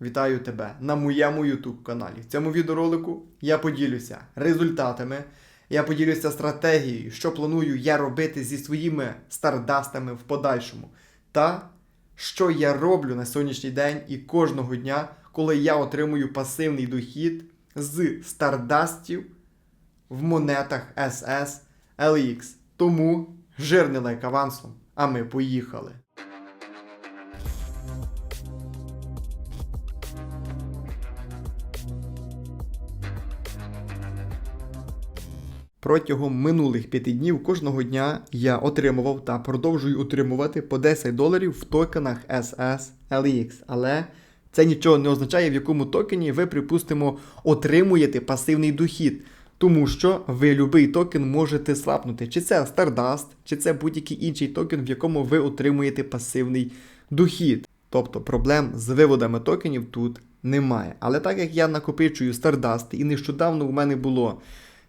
Вітаю тебе на моєму YouTube каналі. В цьому відеоролику я поділюся результатами, я поділюся стратегією, що планую я робити зі своїми стардастами в подальшому. Та що я роблю на сьогоднішній день і кожного дня, коли я отримую пасивний дохід з стардастів в монетах SS LX. Тому жирний лайк авансом, а ми поїхали. Протягом минулих п'яти днів кожного дня я отримував та продовжую отримувати по 10 доларів в токенах SS LX. Але це нічого не означає, в якому токені ви, припустимо, отримуєте пасивний дохід. Тому що ви будь-який токен можете слапнути. Чи це Stardust, чи це будь-який інший токен, в якому ви отримуєте пасивний дохід. Тобто проблем з виводами токенів тут немає. Але так як я накопичую Stardust, і нещодавно у мене було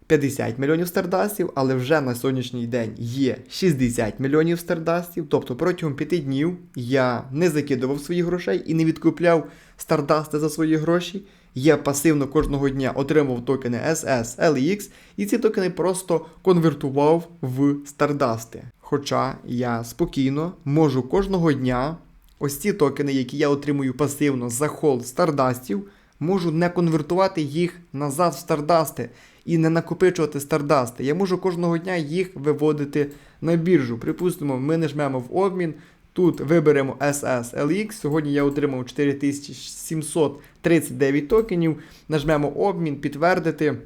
50 мільйонів стардастів, але вже на сьогоднішній день є 60 мільйонів стардастів. Тобто протягом 5 днів я не закидував своїх грошей і не відкупляв стардасти за свої гроші. Я пасивно кожного дня отримав токени SS, LX, і ці токени просто конвертував в стардасти. Хоча я спокійно можу кожного дня ось ці токени, які я отримую пасивно за холд стардастів, можу не конвертувати їх назад в стардасти і не накопичувати стардасти. Я можу кожного дня їх виводити на біржу. Припустимо, ми нажмемо в обмін. Тут виберемо SSLX. Сьогодні я отримав 4739 токенів. Нажмемо обмін, підтвердити.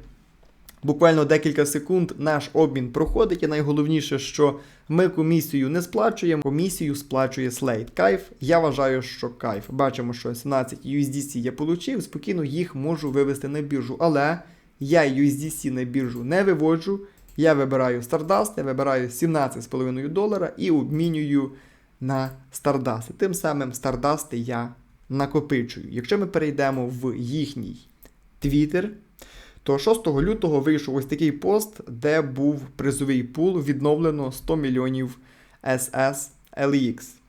Буквально декілька секунд наш обмін проходить, і найголовніше, що ми комісію не сплачуємо, комісію сплачує Slate. Кайф, я вважаю, що кайф. Бачимо, що 17 USDC я отримав, спокійно їх можу вивести на біржу. Але я USDC на біржу не виводжу. Я вибираю Stardust, я вибираю 17,5 долара і обмінюю на Stardust. Тим самим Stardust я накопичую. Якщо ми перейдемо в їхній Twitter, то 6 лютого вийшов ось такий пост, де був призовий пул, відновлено 100 мільйонів SS LX.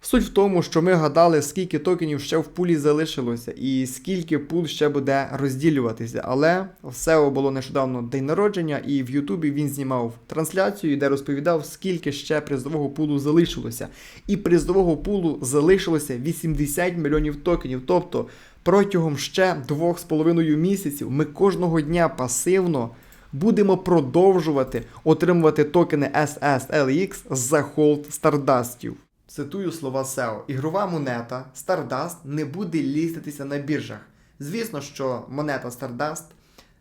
Суть в тому, що ми гадали, скільки токенів ще в пулі залишилося, і скільки пул ще буде розділюватися. Але в SEO було нещодавно день народження, і в Ютубі він знімав трансляцію, де розповідав, скільки ще призового пулу залишилося. І призового пулу залишилося 80 мільйонів токенів. Тобто протягом ще 2,5 місяців ми кожного дня пасивно. Будемо продовжувати отримувати токени SSLX за холд стардастів. Цитую слова SEO. Ігрова монета Stardust не буде ліститися на біржах. Звісно, що монета Stardust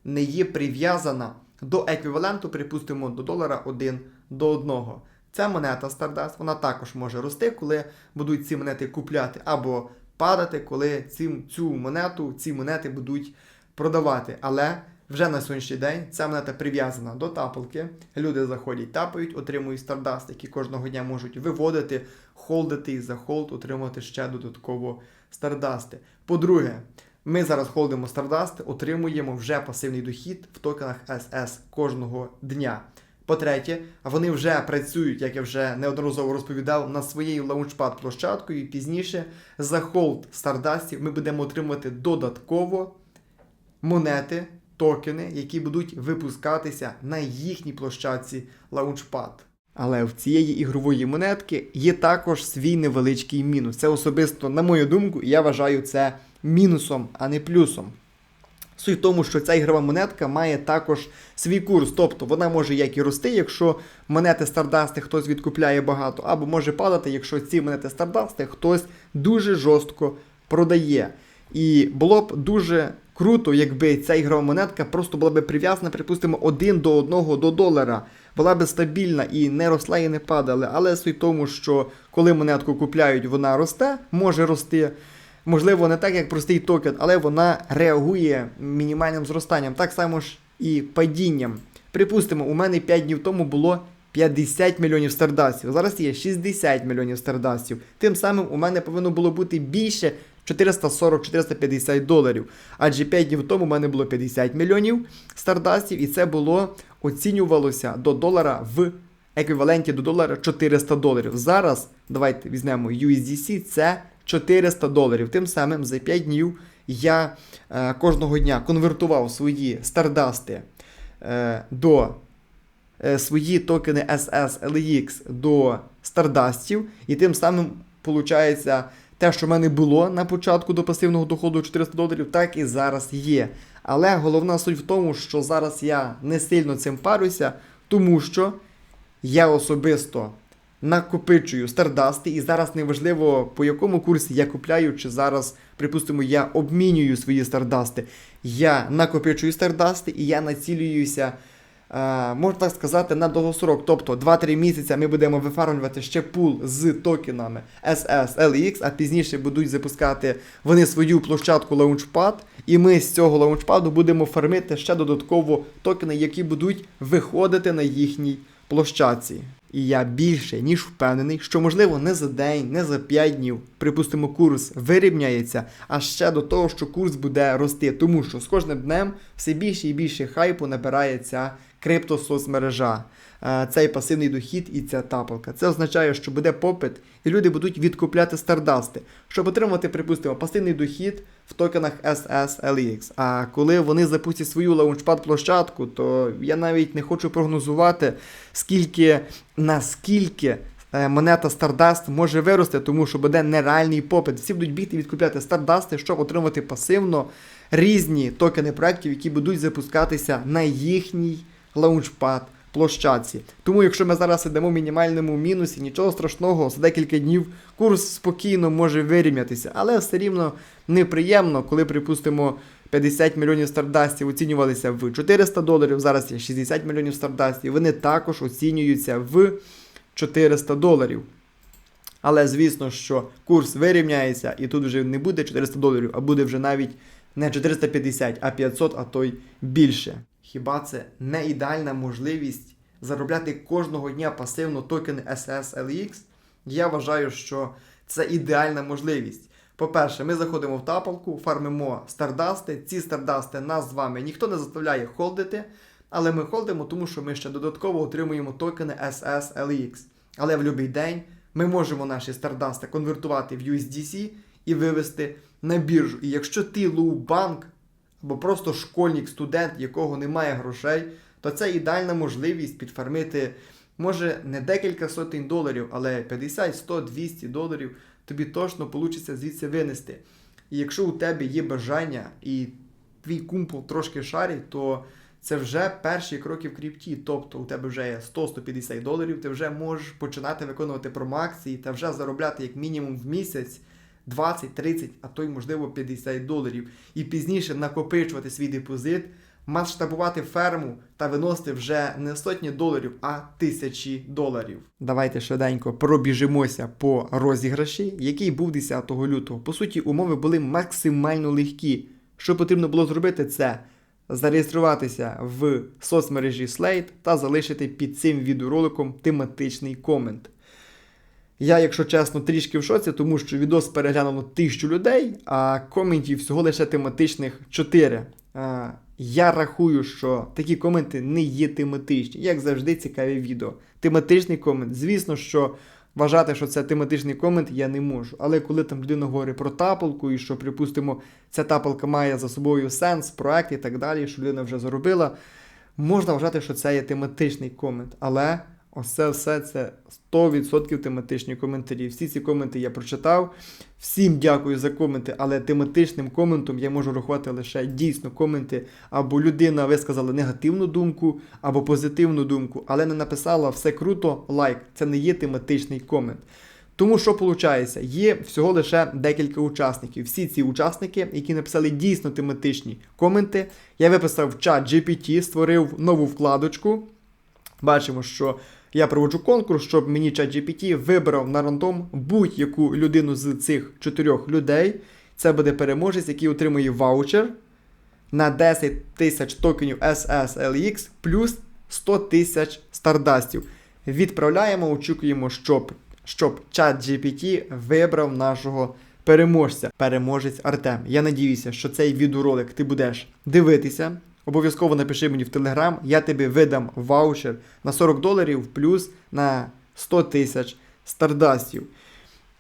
не є прив'язана до еквіваленту, припустимо, до долара 1 до 1. Ця монета Stardust, вона також може рости, коли будуть ці монети купляти, або падати, коли ці, цю монету, ці монети будуть продавати. Але вже на сьогоднішній день ця монета прив'язана до тапалки. Люди заходять, тапають, отримують стардаст, які кожного дня можуть виводити, холдити і за холд, отримувати ще додатково стардасти. По-друге, ми зараз холдимо стардасти, отримуємо вже пасивний дохід в токенах SS кожного дня. По-третє, вони вже працюють, як я вже неодноразово розповідав, над своєю лаунчпад площадкою. І пізніше за холд стардастів ми будемо отримувати додатково монети, токени, які будуть випускатися на їхній площадці Launchpad. Але в цієї ігрової монетки є також свій невеличкий мінус. Це особисто, на мою думку, я вважаю це мінусом, а не плюсом. Суть в тому, що ця ігрова монетка має також свій курс, тобто вона може як і рости, якщо монети стардасти хтось відкупляє багато, або може падати, якщо ці монети стардасти хтось дуже жорстко продає. І було б дуже круто, якби ця ігрова монетка просто була б прив'язана, припустимо, один до одного до долара. Була б стабільна і не росла і не падала. Але суть тому, що коли монетку купляють, вона росте, може рости. Можливо, не так, як простий токен, але вона реагує мінімальним зростанням, так само ж і падінням. Припустимо, у мене 5 днів тому було 50 мільйонів стардастів. Зараз є 60 мільйонів стардастів. Тим самим у мене повинно було бути більше 440-450 доларів. Адже 5 днів тому у мене було 50 мільйонів стардастів, і це було оцінювалося до долара в еквіваленті до долара 400 доларів. Зараз давайте візьмемо USDC, це 400 доларів. Тим самим за 5 днів я е, кожного дня конвертував свої стардасти е, до е, свої токени SS LX до стардастів, і тим самим виходить те, що в мене було на початку до пасивного доходу 400 доларів, так і зараз є. Але головна суть в тому, що зараз я не сильно цим парюся, тому що я особисто накопичую стардасти, і зараз неважливо по якому курсі я купляю, чи зараз, припустимо, я обмінюю свої стардасти. Я накопичую стардасти і я націлююся. Е, можна так сказати, на довгосрок. Тобто 2-3 місяці ми будемо вифармлювати ще пул з токенами SS, LX, а пізніше будуть запускати вони свою площадку Launchpad, і ми з цього лаунчпаду будемо фармити ще додатково токени, які будуть виходити на їхній площадці. І я більше ніж впевнений, що можливо не за день, не за 5 днів, припустимо, курс вирівняється, а ще до того, що курс буде рости, тому що з кожним днем все більше і більше хайпу набирає ця криптосоцмережа, е, цей пасивний дохід і ця тапалка. Це означає, що буде попит, і люди будуть відкупляти стардасти, щоб отримати, припустимо, пасивний дохід в токенах SSLX. А коли вони запустять свою лаунчпад площадку, то я навіть не хочу прогнозувати, скільки наскільки. е, Монета Stardust може вирости, тому що буде нереальний попит. Всі будуть бігти відкупляти Стардасти, щоб отримати пасивно різні токени проєктів, які будуть запускатися на їхній лаунчпад площадці. Тому, якщо ми зараз йдемо в мінімальному мінусі, нічого страшного, за декілька днів курс спокійно може вирівнятися, але все рівно неприємно, коли, припустимо, 50 мільйонів стардастів оцінювалися в 400 доларів, зараз є 60 мільйонів стардастів, вони також оцінюються в 400 доларів. Але звісно, що курс вирівняється, і тут вже не буде 400 доларів, а буде вже навіть не 450, а 500, а то й більше. Хіба це не ідеальна можливість заробляти кожного дня пасивно токени SSLX? Я вважаю, що це ідеальна можливість. По-перше, ми заходимо в тапалку, фармимо стардасти. Ці стардасти нас з вами ніхто не заставляє холдити, але ми холдимо, тому що ми ще додатково отримуємо токени SSLX. Але в будь-який день ми можемо наші стардасти конвертувати в USDC і вивести на біржу. І якщо ти лоу-банк або просто школьник, студент, якого немає грошей, то це ідеальна можливість підфармити, може, не декілька сотень доларів, але 50, 100, 200 доларів тобі точно вийде звідси винести. І якщо у тебе є бажання і твій кумпл трошки шарить, то це вже перші кроки в крипті. Тобто у тебе вже є 100-150 доларів, ти вже можеш починати виконувати промоакції та вже заробляти як мінімум в місяць 20, 30, а то й можливо 50 доларів. І пізніше накопичувати свій депозит, масштабувати ферму та виносити вже не сотні доларів, а тисячі доларів. Давайте швиденько пробіжимося по розіграші, який був 10 лютого. По суті, умови були максимально легкі. Що потрібно було зробити, це зареєструватися в соцмережі Slate та залишити під цим відеороликом тематичний комент. Я, якщо чесно, трішки в шоці, тому що відос переглянуло тисячу людей, а коментів всього лише тематичних 4. Я рахую, що такі коменти не є тематичні, як завжди, цікаві відео. Тематичний комент, звісно, що вважати, що це тематичний комент, я не можу. Але коли там людина говорить про тапалку, і що, припустимо, ця тапалка має за собою сенс, проект і так далі, що людина вже заробила, можна вважати, що це є тематичний комент. Але. Ось це все це 100% тематичні коментарі. Всі ці коменти я прочитав. Всім дякую за коменти, але тематичним коментом я можу рахувати лише дійсно коменти, або людина висказала негативну думку, або позитивну думку, але не написала все круто, лайк. Це не є тематичний комент. Тому що виходить, є всього лише декілька учасників. Всі ці учасники, які написали дійсно тематичні коменти, я виписав в чат GPT, створив нову вкладочку. Бачимо, що я проводжу конкурс, щоб мені ChatGPT вибрав на рандом будь-яку людину з цих чотирьох людей. Це буде переможець, який отримує ваучер на 10 тисяч токенів SSLX плюс 100 тисяч стардастів. Відправляємо, очікуємо, щоб, щоб ChatGPT вибрав нашого переможця. Переможець Артем. Я надіюся, що цей відеоролик ти будеш дивитися. Обов'язково напиши мені в Телеграм, я тобі видам ваучер на 40 доларів плюс на 100 тисяч стардастів.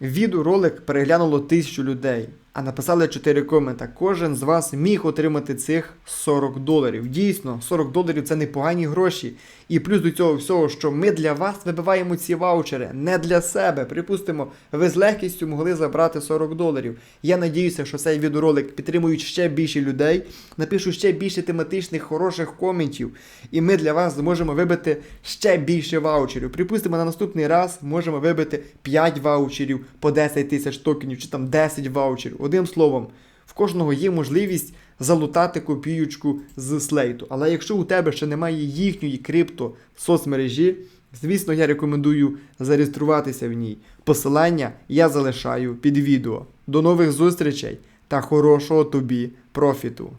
Відеоролик переглянуло тисячу людей, а написали 4 комента. Кожен з вас міг отримати цих 40 доларів. Дійсно, 40 доларів це непогані гроші. І плюс до цього всього, що ми для вас вибиваємо ці ваучери не для себе. Припустимо, ви з легкістю могли забрати 40 доларів. Я надіюся, що цей відеоролик підтримують ще більше людей, напишу ще більше тематичних хороших коментів, і ми для вас зможемо вибити ще більше ваучерів. Припустимо, на наступний раз можемо вибити 5 ваучерів по 10 тисяч токенів, чи там 10 ваучерів. Одним словом, в кожного є можливість залутати копіючку з слейту. Але якщо у тебе ще немає їхньої крипто в соцмережі, звісно, я рекомендую зареєструватися в ній. Посилання я залишаю під відео. До нових зустрічей та хорошого тобі профіту!